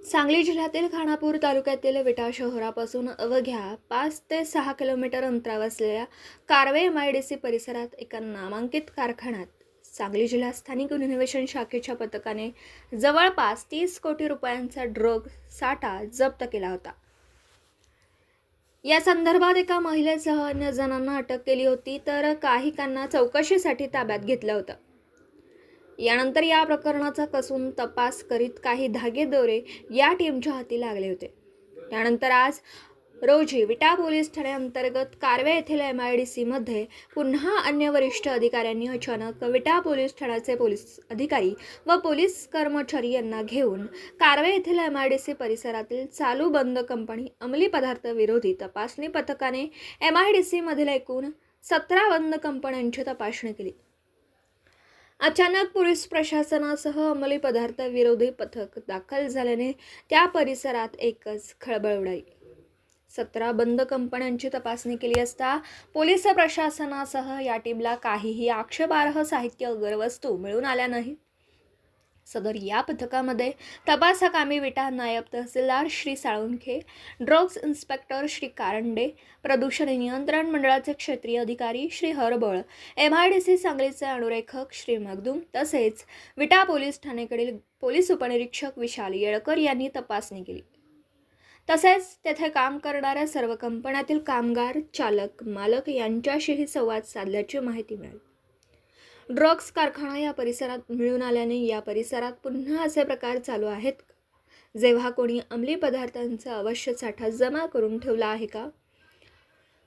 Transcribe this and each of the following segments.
सांगली जिल्ह्यातील खानापूर तालुक्यातील विटा शहरापासून अवघ्या पाच ते सहा किलोमीटर अंतरावर असलेल्या Karve M I D C परिसरात एका नामांकित कारखान्यात सांगली जिल्हा स्थानिक गुन्हे अन्वेषण शाखेच्या पथकाने जवळपास तीस कोटी रुपयांचा ड्रग साठा जप्त केला होता. या संदर्भात एका महिलेसह अन्य जणांना अटक केली होती तर काहीकांना चौकशीसाठी ताब्यात घेतलं होतं. यानंतर या प्रकरणाचा कसून तपास करीत काही धागेदोरे या टीमच्या हाती लागले होते. त्यानंतर आज रोजी विटा पोलीस ठाण्याअंतर्गत कारवे येथील एम आय डी सीमध्ये पुन्हा अन्य वरिष्ठ अधिकाऱ्यांनी अचानक विटा पोलीस ठाण्याचे पोलीस अधिकारी व पोलीस कर्मचारी यांना घेऊन कारवे येथील एम आय डी सी परिसरातील चालू बंद कंपनी अंमली पदार्थ विरोधी तपासणी पथकाने एम आय डी सीमधील एकूण सतरा बंद कंपन्यांची तपासणी केली. अचानक पोलीस प्रशासनासह अंमली पदार्थ विरोधी पथक दाखल झाल्याने त्या परिसरात एकच खळबळ उडाली. सतरा बंद कंपन्यांची तपासणी केली असता पोलीस प्रशासनासह या टीमला काहीही आक्षेपार्ह साहित्य अगरवस्तू मिळून आल्या नाहीत. सदर या पथकामध्ये तपासकामी विटा नायब तहसीलदार श्री साळुंखे ड्रग्ज इन्स्पेक्टर श्री कारंडे प्रदूषण नियंत्रण मंडळाचे क्षेत्रीय अधिकारी Shri Harbal M I D C सांगलीचे अनुरेखक श्री मगदूम तसेच विटा पोलीस ठाणेकडील पोलीस उपनिरीक्षक विशाल येळकर यांनी तपासणी केली. तसेच तेथे काम करणाऱ्या सर्व कंपन्यातील कामगार चालक मालक यांच्याशीही संवाद साधल्याची माहिती मिळाली. ड्रग्ज कारखाना या परिसरात मिळून आल्याने या परिसरात पुन्हा असे प्रकार चालू आहेत. जेव्हा कोणी अंमली पदार्थांचा अवश्य साठा जमा करून ठेवला आहे का?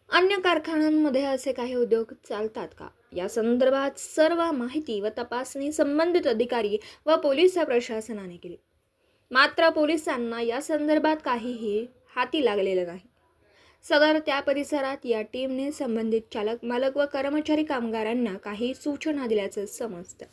अन्य कारखान्यांमध्ये असे काही उद्योग चालतात का? या संदर्भात सर्व माहिती व तपासणी संबंधित अधिकारी व पोलीस प्रशासनाने केली. मात्र पोलिसांना या संदर्भात काहीही हाती लागलेलं नाही. सदर त्या परिसरात या टीमने संबंधित चालक मालक व कर्मचारी कामगारांना काही सूचना दिल्याचं समजतं.